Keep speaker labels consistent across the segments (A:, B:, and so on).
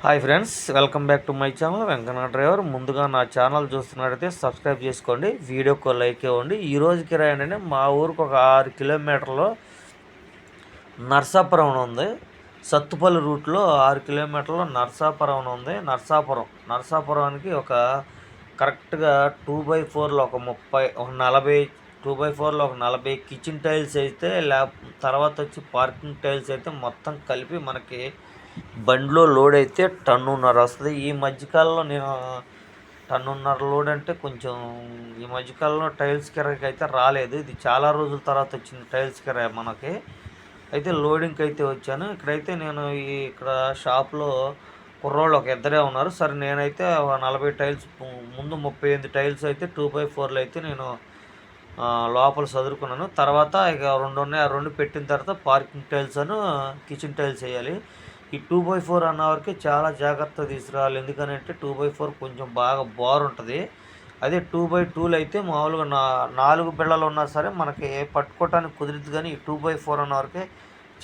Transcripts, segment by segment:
A: Hi friends welcome back to my channel Venkanna driver. ముందుగా నా channel చూస్తున్నట్టయితే subscribe చేసుకోండి వీడియోకి లైక్ ఇవ్వండి. ఈ రోజు కిరాయి మా ఊరికి ఒక ఆరు కిలోమీటర్లో నర్సాపురం ఉంది. సత్తుపల్లి రూట్లో ఆరు కిలోమీటర్లు నర్సాపురం ఉంది. నర్సాపురం నర్సాపురానికి ఒక కరెక్ట్గా టూ బై ఫోర్లో ఒక ముప్పై ఒక నలభై టూ బై ఫోర్లో ఒక నలభై కిచెన్ టైల్స్ అయితే ల్యా తర్వాత వచ్చి పార్కింగ్ టైల్స్ అయితే మొత్తం కలిపి మనకి బండిలో లోడ్ అయితే టన్నున్నర వస్తుంది. ఈ మధ్యకాలంలో నేను టన్నున్నర లోడ్ అంటే కొంచెం ఈ మధ్యకాలంలో టైల్స్ కిరాయికి అయితే రాలేదు. ఇది చాలా రోజుల తర్వాత వచ్చింది టైల్స్ కిరాయి మనకి. అయితే లోడింగ్కి అయితే వచ్చాను. ఇక్కడైతే నేను ఈ ఇక్కడ షాప్లో కుర్రోళ్ళు ఒక ఇద్దరే ఉన్నారు. సరే నేనైతే నలభై టైల్స్ ముందు ముప్పై ఎనిమిది టైల్స్ అయితే టూ బై ఫోర్లు అయితే నేను లోపల చదువుకున్నాను తర్వాత ఇక రెండు ఉన్నాయి. ఆ రెండు పెట్టిన తర్వాత పార్కింగ్ టైల్స్ అను కిచెన్ టైల్స్ వేయాలి. ఈ టూ బై ఫోర్ అన్న వరకు చాలా జాగ్రత్త తీసుకురావాలి. ఎందుకనంటే టూ బై ఫోర్ కొంచెం బాగా బార్ ఉంటుంది. అదే టూ బై టూలు అయితే మామూలుగా నా నాలుగు బిళ్ళలు ఉన్నా సరే మనకి పట్టుకోవటానికి కుదిరిద్ది కానీ ఈ టూ బై ఫోర్ అన్న వరకే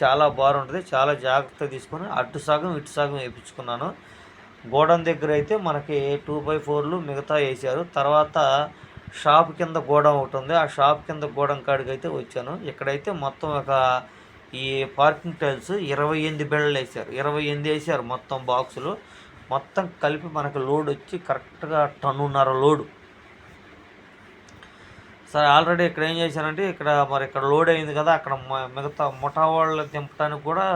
A: చాలా బార్ ఉంటుంది. చాలా జాగ్రత్త తీసుకొని అటు సగం ఇటు సగం వేయించుకున్నాను గోడౌన్ దగ్గర అయితే మనకి టూ బై ఫోర్లు మిగతా వేసారు. తర్వాత షాప్ కింద గోడం ఒకటి ఉంది. ఆ షాప్ కింద గోడం కాడికి అయితే వచ్చాను. ఇక్కడైతే మొత్తం ఒక ఈ పార్కింగ్ టైల్స్ ఇరవై ఎనిమిది బిళ్ళలు వేసారు ఇరవై ఎనిమిది వేసారు మొత్తం బాక్సులు. మొత్తం కలిపి మనకు లోడ్ వచ్చి కరెక్ట్గా టన్నున్నర లోడు. సరే ఆల్రెడీ ఇక్కడ ఏం చేశానంటే ఇక్కడ మరి ఇక్కడ లోడ్ అయింది కదా అక్కడ మిగతా ముఠా వాళ్ళు దింపడానికి కూడా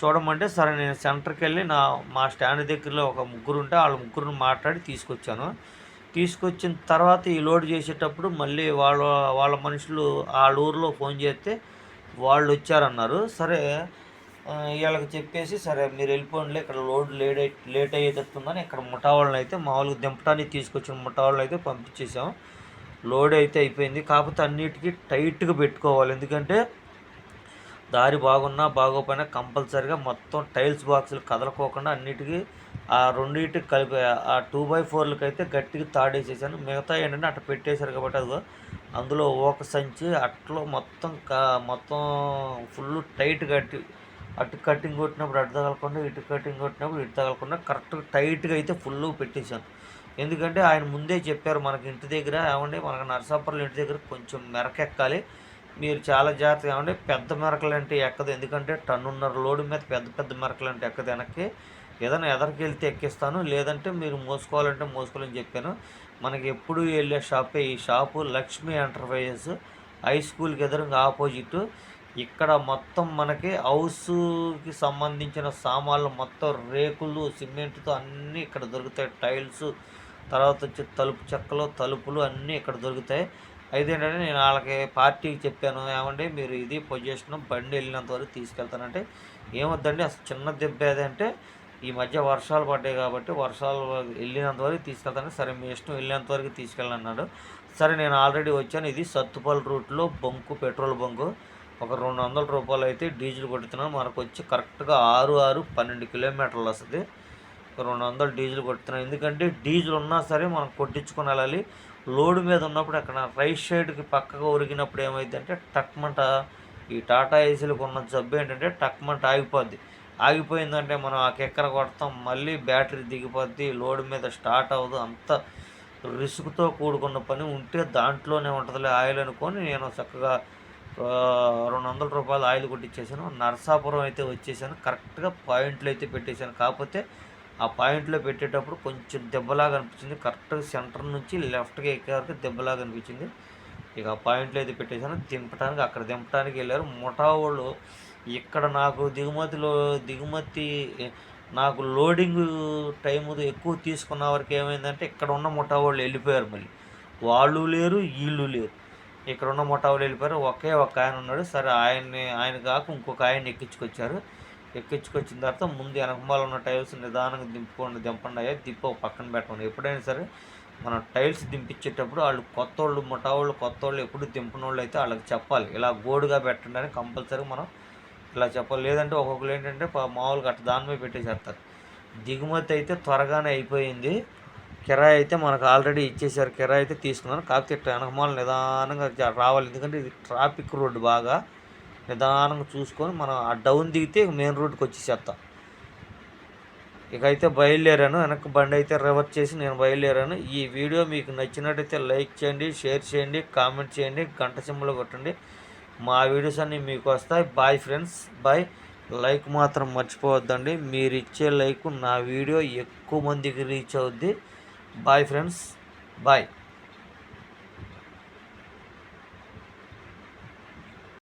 A: చూడమంటే సరే నేను సెంటర్కి వెళ్ళి నా మా స్టాండ్ దగ్గరలో ఒక ముగ్గురు ఉంటే వాళ్ళ ముగ్గురిని మాట్లాడి తీసుకొచ్చాను. తీసుకొచ్చిన తర్వాత ఈ లోడ్ చేసేటప్పుడు మళ్ళీ వాళ్ళ వాళ్ళ మనుషులు వాళ్ళ ఊరిలో ఫోన్ చేస్తే వాళ్ళు వచ్చారన్నారు సరే వీళ్ళకి చెప్పేసి సరే మీరు వెళ్ళిపోండి ఇక్కడ లోడ్ లేట్ అయి లేట్ అయ్యేటట్టుందని ఇక్కడ ముఠా వాళ్ళని అయితే మామూలుగా దింపడానికి తీసుకొచ్చిన ముఠా వాళ్ళని అయితే పంపించేసాం లోడ్ అయితే అయిపోయింది. కాకపోతే అన్నిటికీ టైట్గా పెట్టుకోవాలి. ఎందుకంటే దారి బాగున్నా బాగోపోయినా కంపల్సరిగా మొత్తం టైల్స్ బాక్సులు కదలకోకుండా అన్నిటికీ ఆ రెండింటికి కలిపి ఆ టూ బై ఫోర్లకి అయితే గట్టిగా తాడేసేసాను. మిగతా ఏంటంటే అట్ట పెట్టేశారు కాబట్టి అది అందులో ఒక సంచి అట్లో మొత్తం కా మొత్తం ఫుల్ టైట్ కట్టి అటు కటింగ్ కొట్టినప్పుడు అటు తగలకుండా ఇటు కటింగ్ కొట్టినప్పుడు ఇటు తగలకుండా కరెక్ట్గా టైట్గా అయితే ఫుల్ పెట్టేశాను. ఎందుకంటే ఆయన ముందే చెప్పారు మనకి ఇంటి దగ్గర ఏమండి మనకి నరసాపురం ఇంటి దగ్గర కొంచెం మెరకెక్కాలి మీరు చాలా జాగ్రత్తగా ఏమంటే పెద్ద మెరకలు అంటే ఎక్కదు. ఎందుకంటే టన్నున్నర లోడు మీద పెద్ద పెద్ద మెరకలు అంటే ఎక్కదు వెనక్కి. ఏదైనా ఎదరికి వెళ్తే ఎక్కిస్తాను. లేదంటే మీరు మోసుకోవాలంటే మోసుకోవాలని చెప్పాను. మనకి ఎప్పుడు వెళ్ళే షాపే ఈ షాపు లక్ష్మీ ఎంటర్ప్రైజెస్ హై స్కూల్కి ఎదురుగా ఆపోజిట్. ఇక్కడ మొత్తం మనకి హౌస్కి సంబంధించిన సామాన్లు మొత్తం రేకులు సిమెంట్తో అన్నీ ఇక్కడ దొరుకుతాయి. టైల్స్ తర్వాత వచ్చి తలుపు చెక్కలు తలుపులు అన్నీ ఇక్కడ దొరుకుతాయి. అయితే ఏంటంటే నేను వాళ్ళకి పార్టీకి చెప్పాను. ఏమండి మీరు ఇది పొజిషన్ బండి వెళ్ళినంత వరకు తీసుకెళ్తానంటే ఏమొద్దండి? అసలు చిన్న దెబ్బ ఏదంటే ఈ మధ్య వర్షాలు పడ్డాయి కాబట్టి వర్షాలు వెళ్ళినంత వరకు తీసుకెళ్తాను. సరే మీ ఇష్టం వెళ్ళినంత వరకు తీసుకెళ్ళన్నాడు సరే నేను ఆల్రెడీ వచ్చాను. ఇది సత్తుపల్లి రూట్లో బొంకు పెట్రోల్ బంకు. ఒక రెండు వందల రూపాయలు అయితే డీజిల్ కొడుతున్నాను మనకు వచ్చి కరెక్ట్గా ఆరు ఆరు పన్నెండు కిలోమీటర్లు వస్తుంది. ఒక రెండు వందలు డీజిల్ కొడుతున్నాను ఎందుకంటే డీజిల్ ఉన్నా సరే మనం కొట్టించుకుని వెళ్ళాలి. లోడ్ మీద ఉన్నప్పుడు అక్కడ రైట్ సైడ్కి పక్కగా ఉరిగినప్పుడు ఏమైందంటే టక్మంట ఈ టాటా ఏసీలకు ఉన్న జబ్బు ఏంటంటే టక్మంట ఆగిపోద్ది. ఆగిపోయిందంటే మనం ఆ కెక్కర కొడతాం మళ్ళీ బ్యాటరీ దిగిపోద్ది లోడ్ మీద స్టార్ట్ అవ్వదు అంత రిస్క్తో కూడుకున్న పని ఉంటే దాంట్లోనే ఉంటుందిలే ఆయిల్ అనుకొని నేను చక్కగా రెండు వందల రూపాయలు ఆయిల్ కొట్టించేసాను నర్సాపురం అయితే వచ్చేసాను కరెక్ట్గా పాయింట్లు అయితే పెట్టేశాను. కాకపోతే ఆ పాయింట్లో పెట్టేటప్పుడు కొంచెం దెబ్బలాగా అనిపించింది. కరెక్ట్గా సెంటర్ నుంచి లెఫ్ట్గా ఎక్కే వరకు దెబ్బలాగా అనిపించింది. ఇక ఆ పాయింట్లో అయితే పెట్టేశాను. దింపడానికి అక్కడ దింపడానికి వెళ్ళారు. ముఠా వాళ్ళు ఇక్కడ నాకు దిగుమతిలో దిగుమతి నాకు లోడింగ్ టైం ఎక్కువ తీసుకున్న వరకు ఏమైందంటే ఇక్కడ ఉన్న ముఠా వాళ్ళు వెళ్ళిపోయారు మళ్ళీ. వాళ్ళు లేరు వీళ్ళు లేరు. ఇక్కడ ఉన్న ముఠా వాళ్ళు వెళ్ళిపోయారు ఒకే ఒక ఆయన ఉన్నాడు. సరే ఆయన్ని ఆయన కాక ఇంకొక ఆయన ఎక్కించుకొచ్చారు. ఎక్కించుకొచ్చిన తర్వాత ముందు వెనకమాల ఉన్న టైల్స్ నిదానంగా దింపుకోండి దింపండి అయ్యా దిప్పు పక్కన పెట్టండి ఎప్పుడైనా సరే మనం టైల్స్ దింపించేటప్పుడు వాళ్ళు కొత్త వాళ్ళు ముఠా వాళ్ళు కొత్త వాళ్ళు ఎప్పుడు దింపిన వాళ్ళు అయితే వాళ్ళకి చెప్పాలి. ఇలా గోడుగా పెట్టండి అని కంపల్సరీ మనం ఇలా చెప్పాలి. లేదంటే ఒక్కొక్కరు ఏంటంటే మామూలుగా అట్ట దాని మీద పెట్టేసేస్తారు. దిగుమతి అయితే త్వరగానే అయిపోయింది. కిరాయి అయితే మనకు ఆల్రెడీ ఇచ్చేసారు. కిరాయి అయితే తీసుకున్నాను కాకపోతే వెనకమాల నిదానంగా రావాలి. ఎందుకంటే ఇది ట్రాఫిక్ రోడ్డు బాగా. నిదానంగా చూసుకొని మనం ఆ డౌన్ దిగితే మెయిన్ రోడ్కి వచ్చేసేస్తాం. ఇక అయితే బయలుదేరాను. వెనక్కి బండి అయితే రివర్స్ చేసి నేను బయలుదేరాను. ఈ వీడియో మీకు నచ్చినట్టయితే లైక్ చేయండి షేర్ చేయండి కామెంట్ చేయండి గంట సింబల్ కొట్టండి. మా వీడియోస్ అన్నీ మీకు వస్తాయి. బాయ్ ఫ్రెండ్స్ బాయ్ లైక్ మాత్రం మర్చిపోవద్దండి. మీరు ఇచ్చే లైక్ నా వీడియో ఎక్కువ మందికి రీచ్ అవుద్ది. Bye friends bye